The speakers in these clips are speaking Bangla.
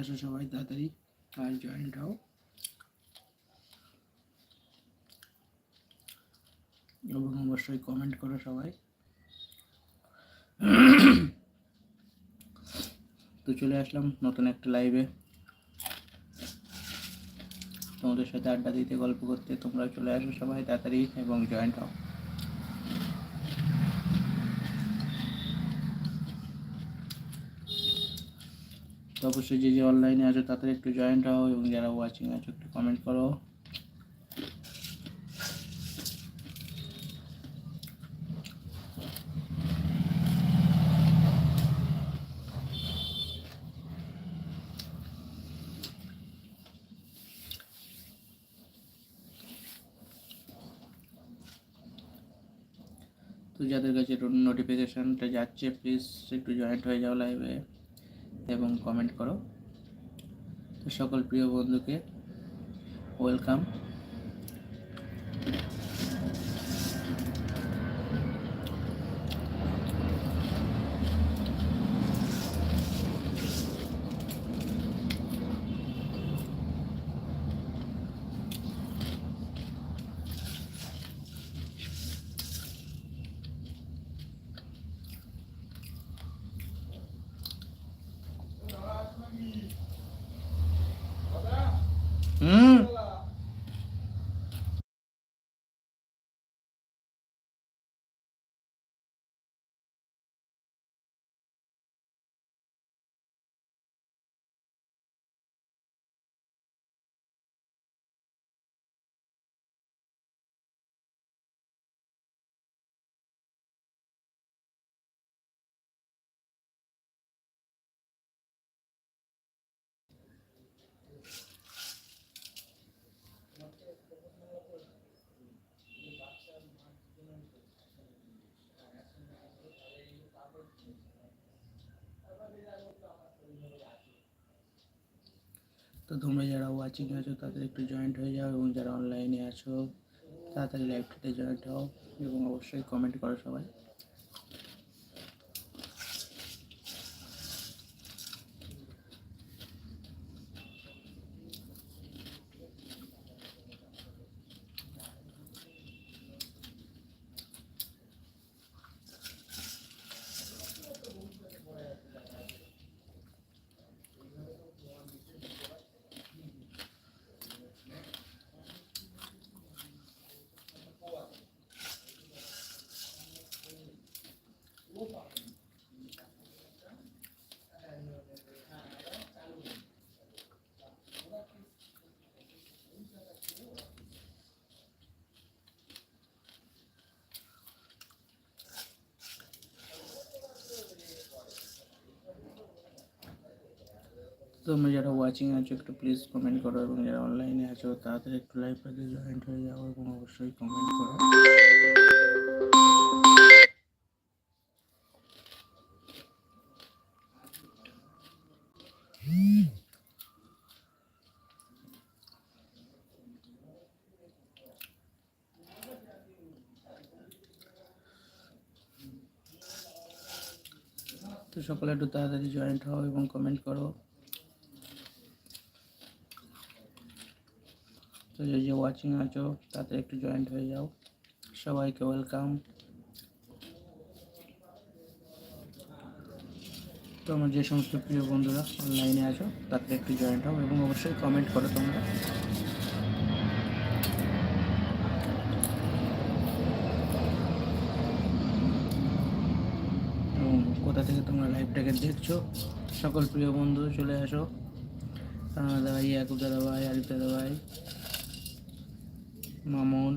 আসো সবাই তাড়াতাড়ি আর জয়েন্ট হও। এবং অবশ্যই কমেন্ট করো সবাই। তো চলে আসলাম নতুন একটা লাইভে তোমাদের সাথে আড্ডা দিতে, গল্প করতে তোমরা চলে আসো সবাই তাড়াতাড়ি এবং জয়েন্ট হও। তো অবশ্যই যে যে অনলাইনে আছো তাদের একটু জয়েন্ট হও এবং যারা ওয়াচিং আছো একটু কমেন্ট করো। তো যাদের কাছে নোটিফিকেশানটা যাচ্ছে প্লিজ একটু জয়েন্ট হয়ে যাও লাইভে এবং কমেন্ট করো। তো সকল প্রিয় বন্ধুকে ওয়েলকাম তো তোমরা যারা ওয়াচিং আছো, তাদের একটু জয়েন্ট হয়ে যাও এবং যারা অনলাইনে আছো, তাড়াতাড়ি লাইভটাতে জয়েন্ট হও এবং অবশ্যই কমেন্ট করো সবাই। তোমরা যারা ওয়াচিং আছো, একটু প্লিজ কমেন্ট করো এবং যারা অনলাইনে আছো তাড়াতাড়ি একটু লাইভটাতে জয়েন্ট হয়ে যাও এবং অবশ্যই কমেন্ট করো। তো সকলে একটু তাড়াতাড়ি জয়েন্ট হও এবং কমেন্ট করো। তো যে যে ওয়াচিং আছো, তাতে একটু জয়েন্ট হয়ে যাও। সবাইকে ওয়েলকাম তো আমার যে সমস্ত প্রিয় বন্ধুরা অনলাইনে আছো, তাতে একটু জয়েন্ট হও এবং অবশ্যই কমেন্ট করো তোমরা। কোথা থেকে তোমরা লাইভটাকে দেখছ, সকল প্রিয় বন্ধু চলে আসো। দাদা ভাই ইয়াকুব দাদা ভাই আরিফ দাদা ভাই মামুন।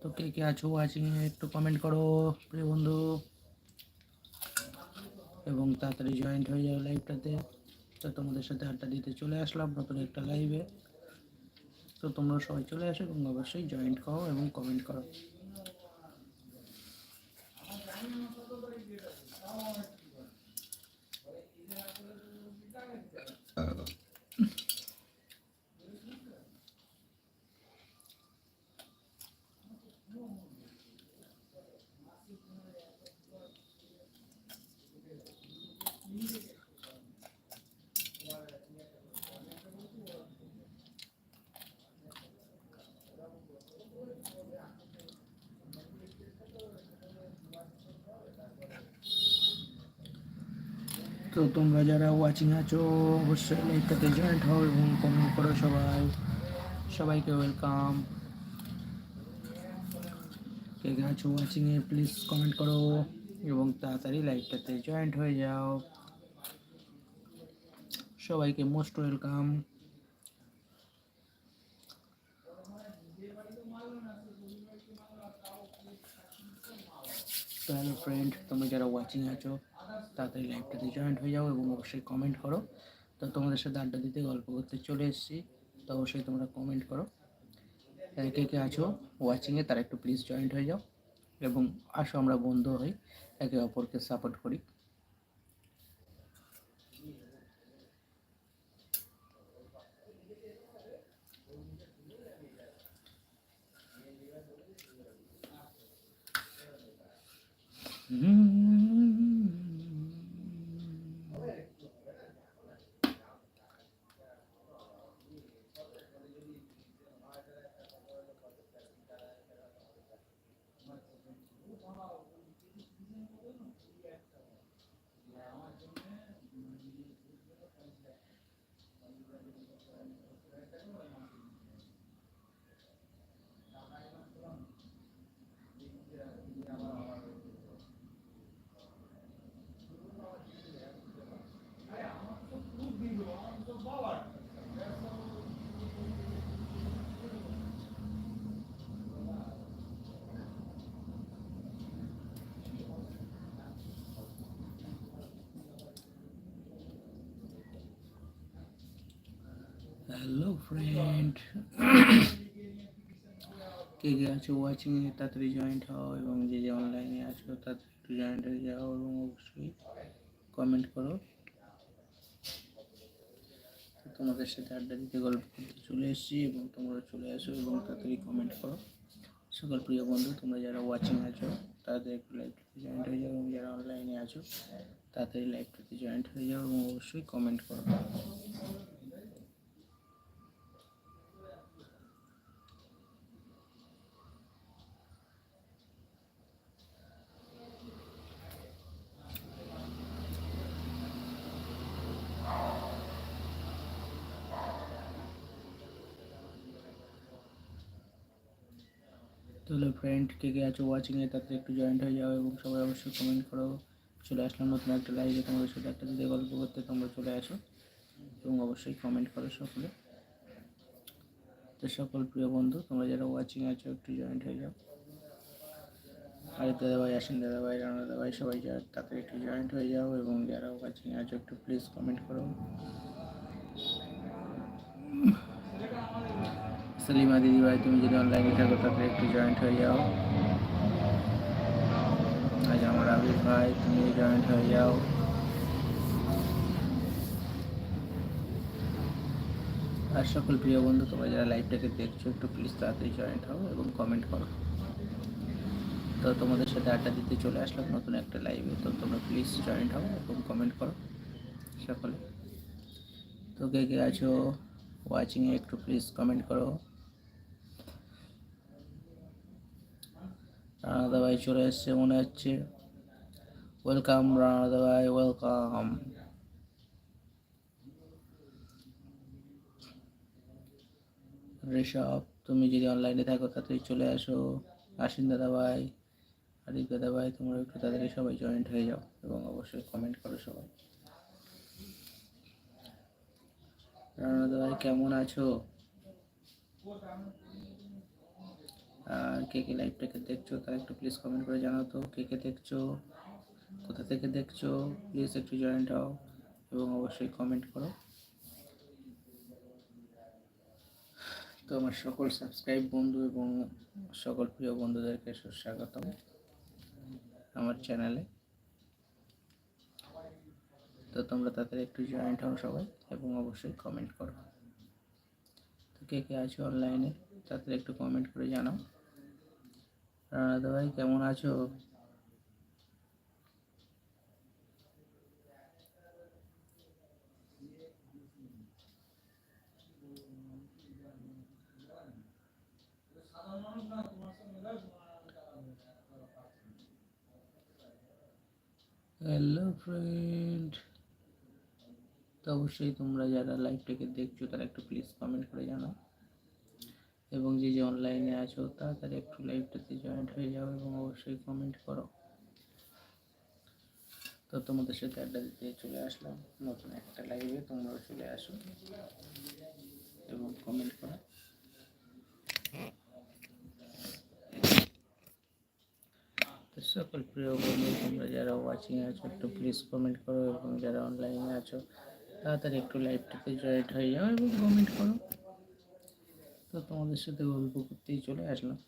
তো কে কে আছো ওয়াচিং একটু কমেন্ট করো, প্রিয় বন্ধু। এবং তাড়াতাড়ি জয়েন্ট হয়ে যাও লাইভটাতে তো তোমাদের সাথে আড্ডা দিতে চলে আসলাম নতুন একটা লাইভে তো তোমরা সবাই চলে আসো এবং অবশ্যই জয়েন্ট করো এবং কমেন্ট করো। তো তোমরা যারা ওয়াচিং আছো, অবশ্যই লাইভটাতে জয়েন্ট হও এবং কমেন্ট করো সবাই। সবাইকে ওয়েলকাম কে কে আছো ওয়াচিংয়ে প্লিজ কমেন্ট করো এবং তাড়াতাড়ি লাইভটাতে জয়েন্ট হয়ে যাও। সবাইকে মোস্ট ওয়েলকাম তো হ্যালো ফ্রেন্ড তোমরা যারা ওয়াচিং আছো তাড়াতাড়ি লাইভটাতে জয়েন্ট হয়ে যাও এবং অবশ্যই কমেন্ট করো। তো তোমাদের সাথে আড্ডা দিতে, গল্প করতে চলে এসেছি। তো অবশ্যই তোমরা কমেন্ট করো। কে কে আছো ওয়াচিংয়ে তারা একটু প্লিজ জয়েন্ট হয়ে যাও এবং আসো আমরা বন্ধু হই, একে অপরকে সাপোর্ট করি। হ্যালো ফ্রেন্ড কে কে আছো ওয়াচিং এ, তাড়াতাড়ি জয়েন্ট হও এবং যে যে অনলাইনে আছো, তাড়াতাড়ি একটু জয়েন্ট হয়ে যাও এবং অবশ্যই কমেন্ট করো। তোমাদের সাথে আড্ডা দিতে, গল্প করতে চলে এসেছি এবং তোমরা চলে আসো এবং তাড়াতাড়ি কমেন্ট করো। সকল প্রিয় বন্ধু, তোমরা যারা ওয়াচিং আছো, তাদের একটু লাইভটাতে জয়েন্ট হয়ে যাও এবং যারা অনলাইনে আছো, তাড়াতাড়ি লাইভটাতে জয়েন্ট হয়ে যাও এবং অবশ্যই কমেন্ট করো। তাহলে ফ্রেন্ড কে কে আছো ওয়াচিংয়ে তাতে একটু জয়েন্ট হয়ে যাও এবং সবাই অবশ্যই কমেন্ট করো। চলে আসলাম নতুন একটা লাইভে তোমাদের সাথে একটা দিতে গল্প করতে, তোমরা চলে আসো এবং অবশ্যই কমেন্ট করো সকলে। তো সকল প্রিয় বন্ধু, তোমরা যারা ওয়াচিং আছো, একটু জয়েন্ট হয়ে যাও। আরে দাদা ভাই আসেন দাদা ভাই রানা দাদা ভাই সবাই যা তাতে একটু জয়েন্ট হয়ে যাও এবং যারা ওয়াচিং আছো, একটু প্লিজ কমেন্ট করো। সালিমা দিদি ভাই, তুমি যদি অনলাইনে থাকো তাতে একটু জয়েন্ট হয়ে যাও। আজ আমার আবির ভাই, তুমি জয়েন্ট হয়ে যাও। আর সকল প্রিয় বন্ধু, তোমরা যারা লাইভটাকে দেখছ, একটু প্লিজ তাড়াতাড়ি জয়েন্ট হও এবং কমেন্ট করো। তো তোমাদের সাথে আড্ডা দিতে চলে আসলাম নতুন একটা লাইভে তো তোমরা প্লিজ জয়েন্ট হও এবং কমেন্ট করো সকলে। তো কে কে আছো ওয়াচিংয়ে একটু প্লিজ কমেন্ট করো। রানাদা ভাই চলে এসছে, মনে হচ্ছে। ওয়েলকাম রানাদা ভাই ওয়েলকাম ঋষভ, তুমি যদি অনলাইনে থাকো, তাড়াতাড়ি চলে আসো। আশিন দাদা ভাই আরিফ দাদা ভাই, তোমরা একটু তাড়াতাড়ি সবাই জয়েন্ট হয়ে যাও এবং অবশ্যই কমেন্ট করো সবাই। রানাদা ভাই, কেমন আছো? কে কে লাইভটাকে দেখছ, তারা একটু প্লিজ কমেন্ট করে জানাও তো, কে কে দেখছ, কোথা থেকে দেখছ প্লিজ একটু জয়েন্ট হও এবং অবশ্যই কমেন্ট করো। তো আমার সকল সাবস্ক্রাইব বন্ধু এবং সকল প্রিয় বন্ধুদেরকে সুস্বাগতম আমার চ্যানেলে তো তোমরা তাদের একটু জয়েন্ট হও সবাই এবং অবশ্যই কমেন্ট করো। তো কে কে আছো অনলাইনে তাদের একটু কমেন্ট করে জানাও। রানাদা ভাই কেমন আছো? হ্যালো ফ্রেন্ড তো অবশ্যই তোমরা যারা লাইভটাকে দেখছ, তারা একটু প্লিজ কমেন্ট করে জানাও। এবং যে যে অনলাইনে আছো, তাড়াতাড়ি একটু লাইভটাতে জয়েন্ট হয়ে যাও এবং অবশ্যই কমেন্ট করো। তো তোমাদের সাথে আড্ডা দিতে চলে আসলাম। নতুন একটা লাইভে তোমরাও চলে আসো এবং কমেন্ট করো। সকল প্রিয় বন্ধু, তোমরা যারা ওয়াচিং আছো, একটু প্লিজ কমেন্ট করো এবং যারা অনলাইনে আছো, তাড়াতাড়ি একটু লাইভটাতে জয়েন্ট হয়ে যাও এবং কমেন্ট করো। তো তোমাদের সাথে গল্প করতেই চলে আসলাম।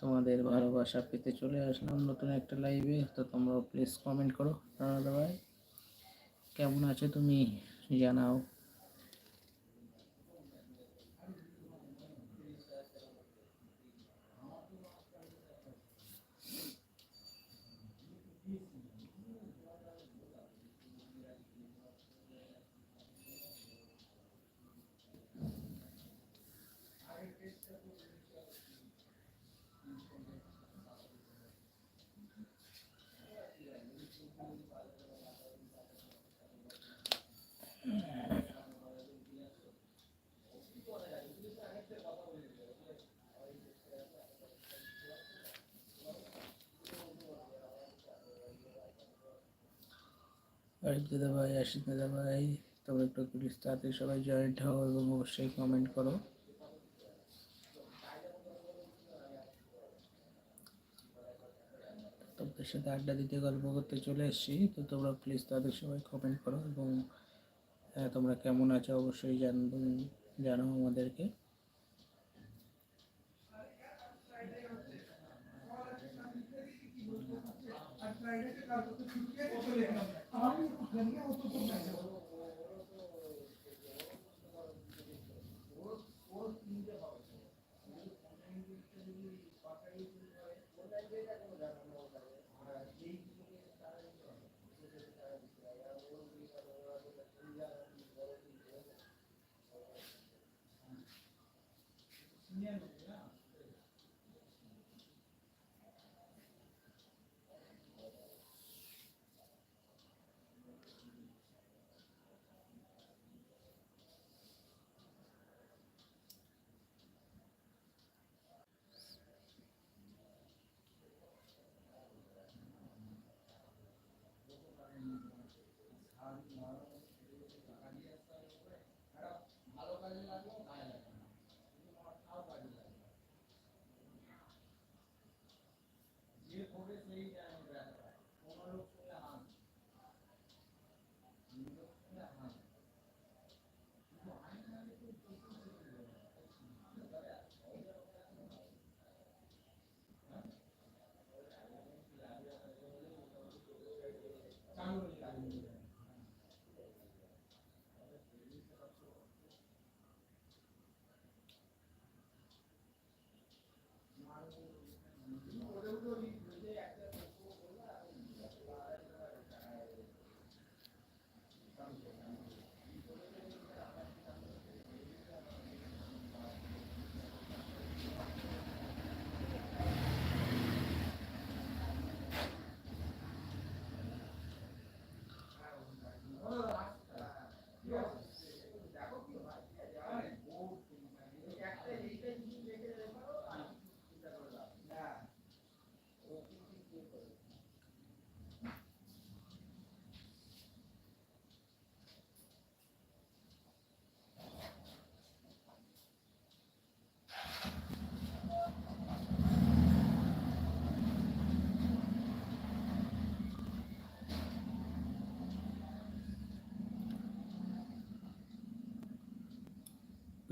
তোমাদের ভালোবাসা পেতে চলে আসলাম নতুন একটা লাইভে তো তোমরা প্লিজ কমেন্ট করো। দাদা ভাই, কেমন আছো তুমি? জানাও। আরিফ দাদা ভাই দাদা ভাই তোমরা একটু প্লিজ তাড়াতাড়ি সবাই জয়েন্ট হও এবং অবশ্যই কমেন্ট করো। তোমাদের সাথে আড্ডা দিতে গল্প করতে চলে এসেছি, তো তোমরা প্লিজ তাদের সবাই কমেন্ট করো এবং তোমরা কেমন আছো অবশ্যই জানবেন জানো আমাদেরকে। তো 今年怎么样？嗯。我都发现你，查理马龙就是查理·斯塔克，还有马龙查理马龙。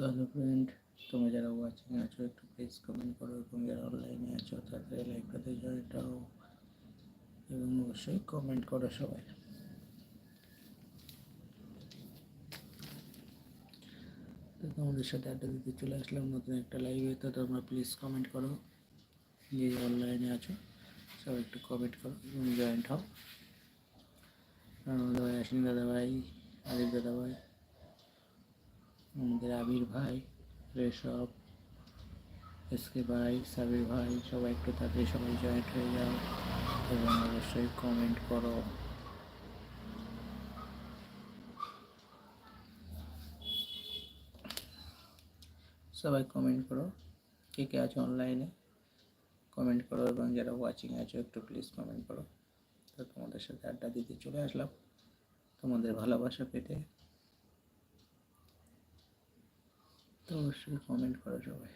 হ্যালো ফ্রেন্ড তোমরা যারা ওয়াচিং আছো, একটু প্লিজ কমেন্ট করো। এবং যারা অনলাইনে আছো, তাদের লাইভটাতে জয়েন্ট হও এবং অবশ্যই কমেন্ট করো সবাই। তোমাদের সাথে আড্ডা দিতে চলে আসলাম, নতুন একটা লাইভে তো তোমরা প্লিজ কমেন্ট করো, যে অনলাইনে আছো, সবাই একটু কমেন্ট করো এবং জয়েন্ট হও। দাদা ভাই আশ্বিন দাদা ভাই আদিব দাদা ভাই আমাদের আবির ভাই, রেশব, এস কে ভাই, সাবির ভাই, সবাই একটু তাদের সবাই জয়েন্ট হয়ে যাও এবং অবশ্যই কমেন্ট করো। সবাই কমেন্ট করো, কে কে আছো অনলাইনে কমেন্ট করো এবং যারা ওয়াচিং আছো, একটু প্লিজ কমেন্ট করো। তো তোমাদের সাথে আড্ডা দিতে চলে আসলাম। তোমাদের ভালোবাসা পেতে তো অবশ্যই কমেন্ট করো সবাই।